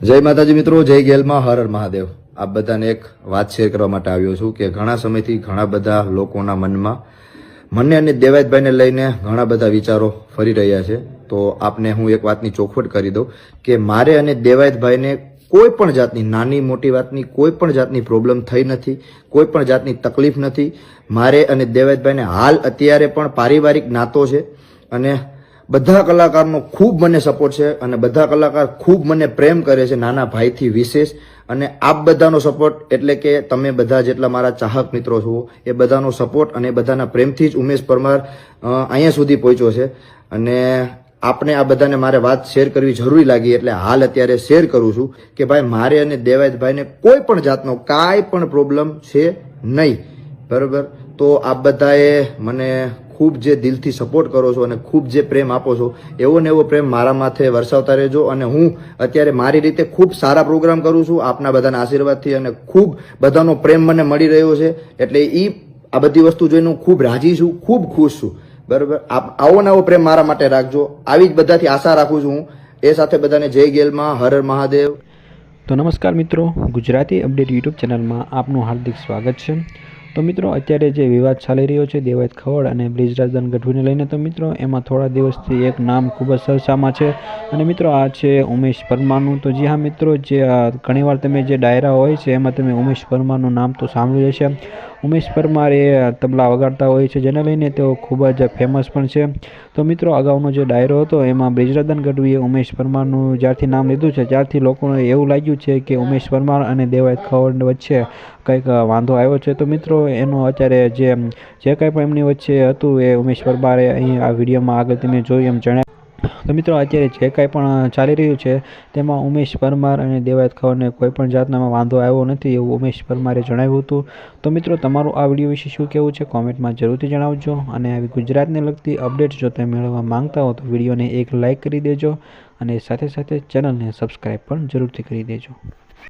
જય માતાજી મિત્રો, જય ગેલમાં, હર હર મહાદેવ. આપ બધાને એક વાત શેર કરવા માટે આવ્યો છું કે ઘણા સમયથી ઘણા બધા લોકોના મનમાં મને અને દેવાયતભાઈને લઈને ઘણા બધા વિચારો ફરી રહ્યા છે. તો આપને હું એક વાતની ચોખવટ કરી દઉં કે મારે અને દેવાયતભાઈને કોઈ પણ જાતની નાની મોટી વાતની કોઈ પણ જાતની પ્રોબ્લેમ થઈ નથી, કોઈ પણ જાતની તકલીફ નથી. મારે અને દેવાયતભાઈને હાલ અત્યારે પણ પારિવારિક નાતો છે અને બધા કલાકારનો ખૂબ મને સપોર્ટ છે અને બધા કલાકાર ખૂબ મને પ્રેમ કરે છે નાના ભાઈથી વિશેષ. અને આપ બધાનો સપોર્ટ એટલે કે તમે બધા જેટલા મારા ચાહક મિત્રો છો, એ બધાનો સપોર્ટ અને બધાના પ્રેમથી જ ઉમેશ પરમાર અહીંયા સુધી પહોંચ્યો છે. અને આપણે આ બધાને મારે વાત શેર કરવી જરૂરી લાગી એટલે હાલ અત્યારે શેર કરું છું કે ભાઈ, મારે અને દેવાયતભાઈને કોઈ પણ જાતનો કાંઈ પણ પ્રોબ્લેમ છે નહીં. બરોબર? તો આપ બધાએ મને ખૂબ જે દિલથી સપોર્ટ કરો છો અને ખૂબ જે પ્રેમ આપો છો, એવો ને એવો પ્રેમ મારા માથે વરસાવતા રહેજો અને હું અત્યારે મારી રીતે ખૂબ સારા પ્રોગ્રામ કરું છું આપના બધાના આશીર્વાદથી અને ખૂબ બધાનો પ્રેમ મને મળી રહ્યો છે. એટલે એ આ બધી વસ્તુ જોઈને હું ખૂબ રાજી છું, ખૂબ ખુશ છું. બરાબર? આપ આવો ને આવો પ્રેમ મારા માટે રાખજો. આવી જ બધાથી આશા રાખું છું હું. એ સાથે બધાને જય ગેલમાં, હર હર મહાદેવ. તો નમસ્કાર મિત્રો, ગુજરાતી અપડેટ યુટ્યુબ ચેનલમાં આપનું હાર્દિક સ્વાગત છે. તો મિત્રો, અત્યારે જે વિવાદ ચાલી રહ્યો છે, દેવાયત ખવડ અને બ્રિજરાજદાન ગઢવીને લઈને, તો મિત્રો, એમાં થોડા દિવસથી એક નામ ખૂબ જ ચર્ચામાં છે. અને મિત્રો, આ છે ઉમેશ પરમારનું તો જી હા, મિત્રો, જે ઘણીવાર તમે જે ડાયરા હોય છે, એમાં તમે ઉમેશ પરમારનું નામ તો સાંભળ્યું હશે. ઉમેશ પરમાર એ તબલા વગાડતા હોય છે, જેને લઈને તેઓ ખૂબ જ ફેમસ પણ છે. તો મિત્રો, અગાઉનો જે ડાયરો હતો, એમાં બ્રિજરાદન ગઢવીએ ઉમેશ પરમારનું જ્યારથી નામ લીધું છે, ત્યારથી લોકોને એવું લાગ્યું છે કે ઉમેશ પરમાર અને દેવાયત ખવડ વચ્ચે કંઈક વાંધો આવ્યો છે. તો મિત્રો એનો અત્યારે જે જે કંઈ પણ એમની વચ્ચે હતું એ ઉમેશ પરમારે અહીં આ વિડીયોમાં આગળ તમે જોયું એમ જણાવ્યું તો મિત્રો, અત્યારે જે કાંઈ પણ ચાલી રહ્યું છે, તેમાં ઉમેશ પરમાર અને દેવાયત ખાવાને કોઈ પણ જાતનામાં વાંધો આવ્યો નથી એવું ઉમેશ પરમારે જણાવ્યું હતું. તો મિત્રો, તમારું આ વીડિયો વિશે શું કહેવું છે કોમેન્ટમાં જરૂરથી જણાવજો અને આવી ગુજરાતને લગતી અપડેટ્સ જો તમે મેળવવા માંગતા હો તો વિડીયોને એક લાઇક કરી દેજો અને સાથે સાથે ચેનલને સબસ્ક્રાઈબ પણ જરૂરથી કરી દેજો.